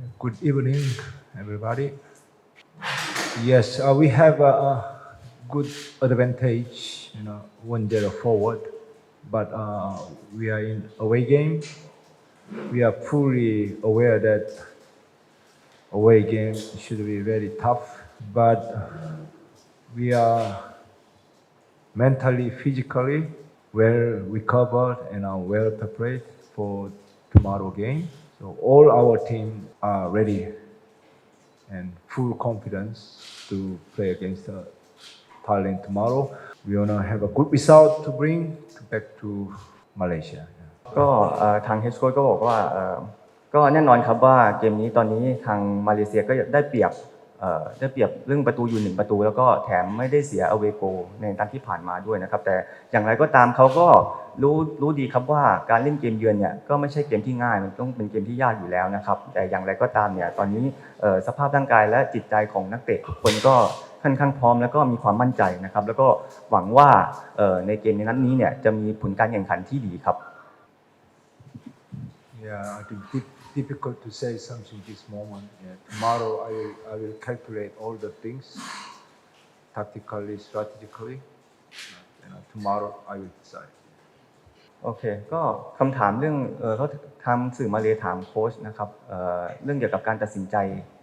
Good evening, everybody. Yes, uh, we have a, a good advantage, you know, one zero forward, but uh, we are in away game. We are fully aware that away game should be very tough, but we are mentally, physically well recovered and are well prepared for tomorrow game. So all our team are ready and full confidence to play against uh, Thailand tomorrow. We wanna have a good result to bring to back to Malaysia. ก็เอ่อทางเฮดโค้ชก็บอกว่าเอ่อก็แน่นอนครับว่าเกมนี้ตอนนี้ทางมาเลเซียก็ได้เปรียบ ได้เปรียบเรื่องประตูอยู่หนึ่งประตู แล้วก็แถมไม่ได้เสียอเวโกในนัดที่ผ่านมาด้วยนะครับ แต่อย่างไรก็ตามเขาก็รู้รู้ดีครับว่าการเล่นเกมเยือนเนี่ยก็ไม่ใช่เกมที่ง่ายมันต้องเป็นเกมที่ยากอยู่แล้วนะครับ แต่อย่างไรก็ตามเนี่ยตอนนี้สภาพร่างกายและจิตใจของนักเตะทุกคนก็ค่อนข้างพร้อมแล้วก็มีความมั่นใจนะครับ แล้วก็หวังว่าในเกมในนัดนี้เนี่ยจะมีผลการแข่งขันที่ดีครับ Yeah, I think dif- difficult to say something this moment. Yeah, tomorrow I will, I will calculate all the things tactically, strategically. And uh, tomorrow I will decide. โอเค ก็คำถามเรื่องเออเขาทำสื่อมาเลยถามโค้ชนะครับเอ่อเรื่องเกี่ยวกับการตัดสินใจ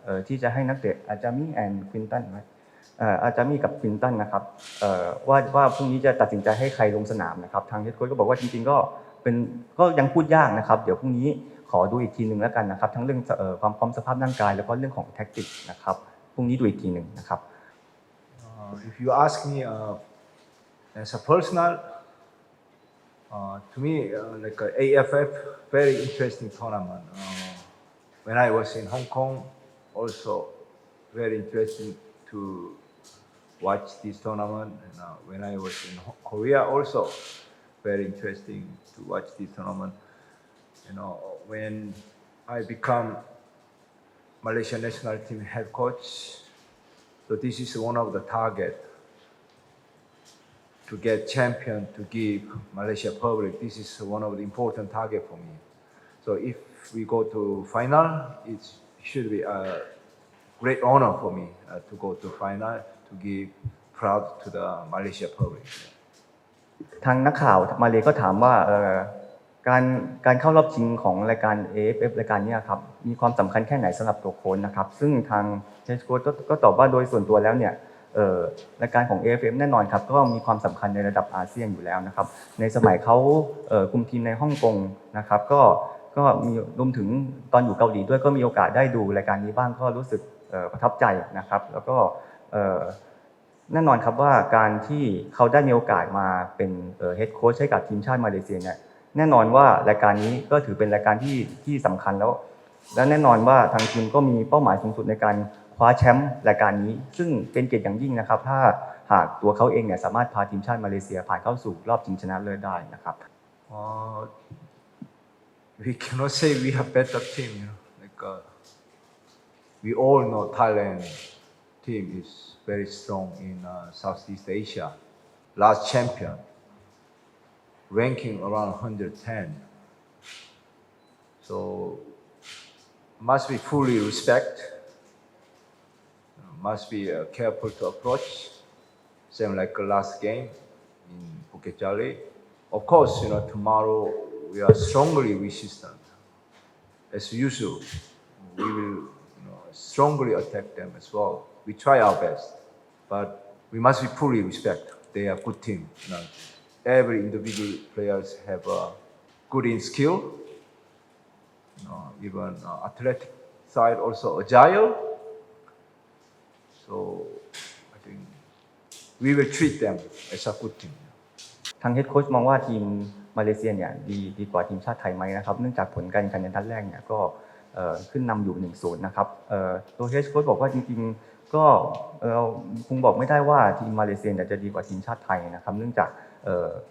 เอ่อที่จะให้นักเตะอาจามี่แอนควินตันไหมเอ่ออาจามี่กับควินตันนะครับเอ่อว่าว่าพรุ่งนี้จะตัดสินใจให้ใครลงสนามนะครับ ทางเฮดโค้ชก็บอกว่าจริงๆก็ เป็นก็ยังพูดยากนะครับ เดี๋ยวพรุ่งนี้ขอดูอีกทีหนึ่งแล้วกันนะครับ ทั้งเรื่องออความพร้อมสภาพร่างกาย แล้วก็เรื่องของแท็กติกนะครับพรุ่งนี้ดูอีกทีหนึ่งนะครับ Uh, if you ask me uh, as a personal, uh, to me, uh, like a AFF, very interesting tournament. Uh, when I was in Hong Kong, also very interesting to watch this tournament. And, uh, when I was in Korea, also very interesting to watch this tournament. You know, when I become Malaysia national team head coach, so this is one of the target to get champion to give Malaysia public. This is one of the important target for me. So if we go to final, it should be a great honor for me uh, to go to final to give proud to the Malaysia public. ทางนักข่าวมาเลยก็ถามว่าการการเข้ารอบชิงของรายการ AFF รายการนี้ครับมีความสำคัญแค่ไหนสำหรับตัวโค้ชนะครับ ซึ่งทางเชสโค้ชก็ตอบว่าโดยส่วนตัวแล้วเนี่ยรายการของ AFF แน่นอนครับก็มีความสำคัญในระดับอาเซียนอยู่แล้วนะครับ ในสมัยเขาคุมทีมในฮ่องกงนะครับ ก็ก็มีรวมถึงตอนอยู่เกาหลีด้วยก็มีโอกาสได้ดูรายการนี้บ้างก็รู้สึกประทับใจนะครับ แล้วก็ แน่นอนครับว่าการที่เขาได้มีโอกาสมาเป็นเฮดโค้ชให้กับทีมชาติมาเลเซียเนี่ยแน่นอนว่ารายการนี้ก็ถือเป็นรายการที่ที่สำคัญแล้ว และแน่นอนว่าทางทีมก็มีเป้าหมายสูงสุดในการคว้าแชมป์รายการนี้ ซึ่งเป็นเกียรติอย่างยิ่งนะครับ ถ้าหากตัวเขาเองเนี่ยสามารถพาทีมชาติมาเลเซียผ่านเข้าสู่รอบชิงชนะเลิศได้นะครับ Uh, we cannot say we have better team, you know. Like uh, we all know Thailand team is very strong in uh, Southeast Asia. Last champion, ranking around 110. So must be fully respect. Must be uh, careful to approach. Same like the last game in Bukit Jalil. Of course, you know, tomorrow we are strongly resistant. As usual, we will you know, strongly attack them as well. We try our best, but we must be fully respect. They are good team. You know. Every individual players have uh, good in skill, you know, even uh, athletic side also agile. So I think we will treat them as a good team. ทางเฮดโค้ชมองว่าทีมมาเลเซียเนี่ยดีดีกว่าทีมชาติไทยไหมนะครับเนื่องจากผลการแข่งขันในนัดแรกเนี่ยก็ขึ้นนำอยู่1นศูนย์นะครับตัวเฮดโค้ชบอกว่าจริงๆ ก็เออคงบอกไม่ได้ว่าทีมมาเลเซียเนี่ยจะดีกว่าทีมชาติไทยนะครับ เนื่องจาก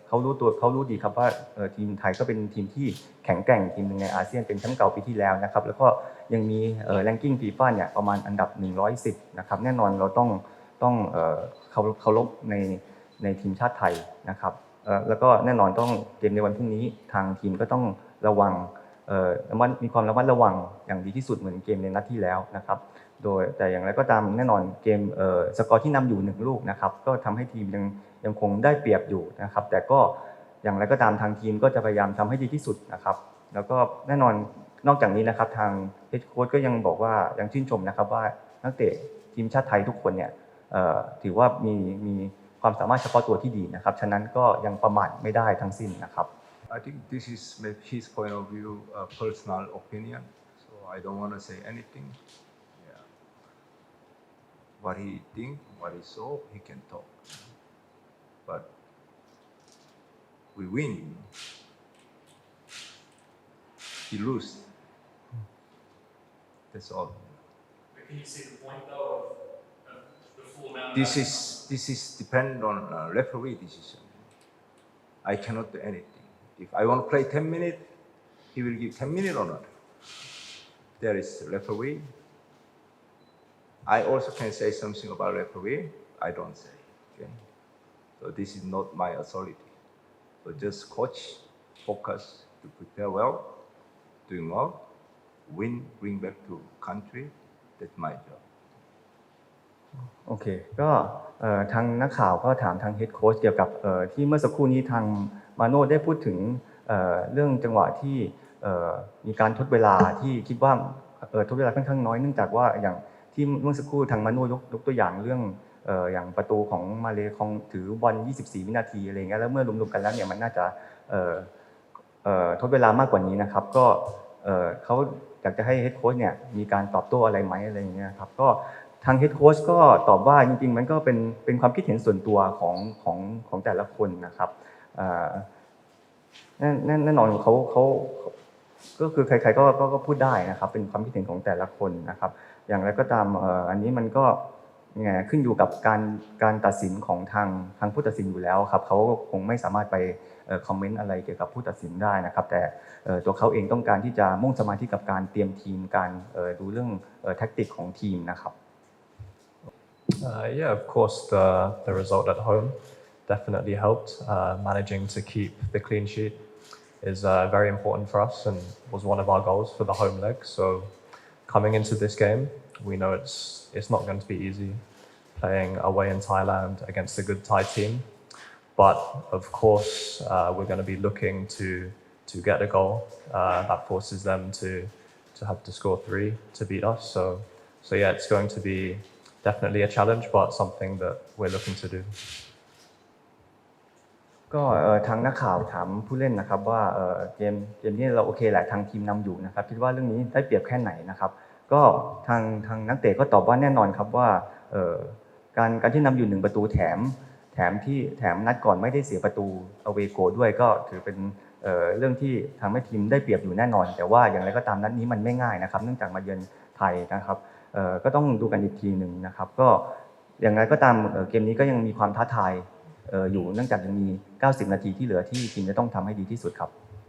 เขารู้ตัวเขารู้ดีครับว่าทีมไทยก็เป็นทีมที่แข็งแกร่งทีมหนึ่งในอาเซียนเป็นแชมป์เก่าปีที่แล้วนะครับ แล้วก็ยังมีเออแรงกิ้งฟีฟ่าเนี่ยประมาณอันดับ 110 นะครับ แน่นอนเราต้องต้องเอ่อเคารพเคารพในในทีมชาติไทยนะครับแล้วก็แน่นอนต้องเกมในวันพรุ่งนี้ทางทีมก็ต้องระวัง มัดมีความระมัดระวังอย่างดีที่สุดเหมือนเกมในนัดที่แล้วนะครับโดยแต่อย่างไรก็ตามแน่นอนเกมเสกอร์ที่นำอยู่หนึ่งลูกนะครับก็ทำให้ทีมยังยังคงได้เปรียบอยู่นะครับ แต่ก็อย่างไรก็ตามทางทีมก็จะพยายามทำให้ดีที่สุดนะครับ แล้วก็แน่นอนนอกจากนี้นะครับทางเฮดโค้ชก็ยังบอกว่ายังชื่นชมนะครับว่านักเตะทีมชาติไทยทุกคนเนี่ยถือว่ามีมีความสามารถเฉพาะตัวที่ดีนะครับ ฉะนั้นก็ยังประมาทไม่ได้ทั้งสิ้นนะครับ I think this is maybe his point of view, a personal opinion. So I don't want to say anything. Yeah. What he think, what he saw, he can talk. But we win. He lose. That's all. But can you see the point though of, of the full amount? This is this is depend on uh, referee decision. I cannot do anything. If I want to play 10 minutes, he will give 10 minutes or not. There is referee. I also can say something about referee. I don't say. Okay. So this is not my authority. So just coach, focus to prepare well, doing well, win, bring back to country. That's my job. โอเค ก็เอ่อทางนักข่าวก็ถามทางเฮดโค้ชเกี่ยวกับเอ่อที่เมื่อสักครู่นี้ทาง มาโน่ได้พูดถึงเเรื่องจังหวะที่มีการทดเวลาที่คิดว่าทดเวลาค่อนข้างน้อยเนื่องจากว่าอย่างที่เมื่อสักครู่ทางมาโน่ยกยกตัวอย่างเรื่องออย่างประตูของมาเลคองถือบอล 24 วินาทีอะไรเงี้ยแล้วเมื่อรวมๆกันแล้วเนี่ยมันน่าจะทดเวลามากกว่านี้นะครับ ก็เขาอยากจะให้เฮดโค้ชเนี่ยมีการตอบโต้อะไรไหมอะไรอย่างเงี้ยครับก็ทางเฮดโค้ชก็ตอบว่าจริงๆ มันก็เป็นเป็นความคิดเห็นส่วนตัวของของของแต่ละคนนะครับ แน่นแน่นอนเขาเขาก็คือใครๆก็ก็พูดได้นะครับ เป็นความคิดเห็นของแต่ละคนนะครับ อย่างไรก็ตามอันนี้มันก็ไงขึ้นอยู่กับการการตัดสินของทางทางผู้ตัดสินอยู่แล้วครับเขาคงไม่สามารถไปคอมเมนต์อะไรเกี่ยวกับผู้ตัดสินได้นะครับ แต่ตัวเขาเองต้องการที่จะมุ่งสมาธิกับการเตรียมทีมการดูเรื่องแท็กติกของทีมนะครับ Uh, yeah, of course, the, the result at home definitely helped. Uh, managing to keep the clean sheet is uh, very important for us and was one of our goals for the home leg. So, coming into this game, we know it's it's not going to be easy playing away in Thailand against a good Thai team. But of course, uh, we're going to be looking to to get a goal uh, that forces them to to have to score three to beat us. So, so yeah, it's going to be definitely a challenge, but something that we're looking to do. ก็ทางนักข่าวถามผู้เล่นนะครับ ว่าเกมเกมนี้เราโอเคแหละทางทีมนำอยู่นะครับ คิดว่าเรื่องนี้ได้เปรียบแค่ไหนนะครับ ก็ทางทางนักเตะก็ตอบว่าแน่นอนครับว่าการการที่นำอยู่หนึ่งประตูแถม แถมที่แถมนัดก่อนไม่ได้เสียประตูอเวโกด้วยก็ถือเป็นเรื่องที่ทำให้ทีมได้เปรียบอยู่แน่นอน แต่ว่าอย่างไรก็ตามนัดนี้มันไม่ง่ายนะครับ เนื่องจากมาเยือนไทยนะครับก็ต้องดูกันอีกทีหนึ่งนะครับ ก็อย่างไรก็ตามเกมนี้ก็ยังมีความท้าทาย อยู่เนื่องจากยังมี 90 นาทีที่เหลือที่ทีมจะต้องทำให้ดีที่สุดครับ